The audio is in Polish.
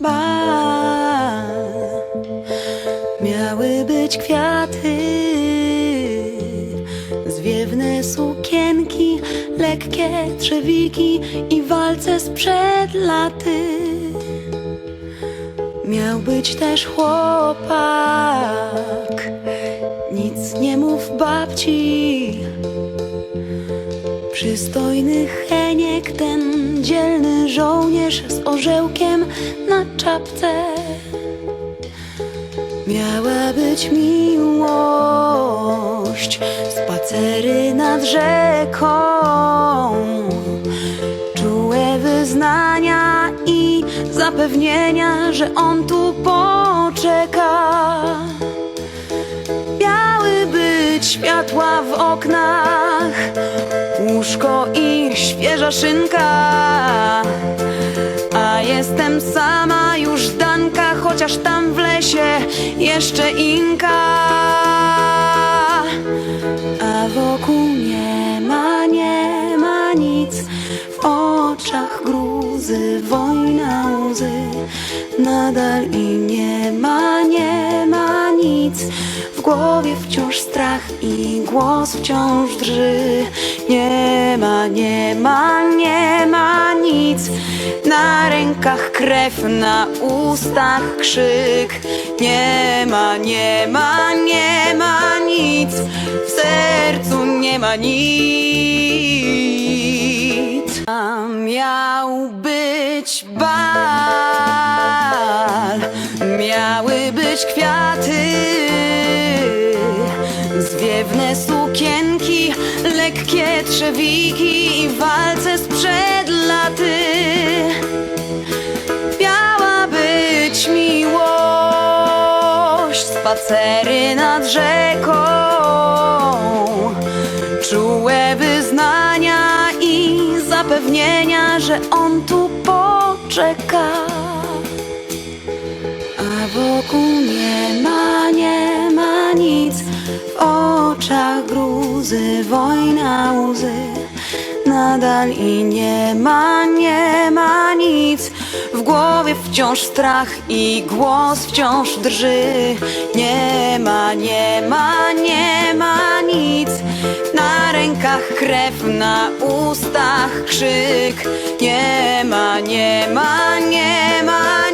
bal Miały być kwiaty Zwiewne sukienki, lekkie trzewiki I walce sprzed laty. Miał być też chłopak Nic nie mów babci. Przystojny Heniek, ten dzielny żołnierz z orzełkiem na czapce. Miała być miłość, spacery nad rzeką, czułe wyznania i zapewnienia, że on tu poczeka. Miały być światła w oknach, łóżko i świeża szynka. A jestem sama już Danka, chociaż tam w lesie jeszcze Inka. A wokół nie ma, nie ma nic, w oczach gruzy, wojna łzy. Nadal i nie ma, nie ma nic, w głowie wciąż strach i głos wciąż drży. Nie ma, nie ma, nie ma nic, na rękach krew, na ustach krzyk. Nie ma, nie ma, nie ma nic, w sercu nie ma nic. A miał być bal, trzewiki i walce sprzed laty. Miała być miłość, spacery nad rzeką, czułe wyznania i zapewnienia, że on tu poczeka. A wokół nie ma, nie ma nic, gruzy, wojna łzy. Nadal i nie ma, nie ma nic, w głowie wciąż strach i głos wciąż drży. Nie ma, nie ma, nie ma nic, na rękach krew, na ustach krzyk. Nie ma, nie ma, nie ma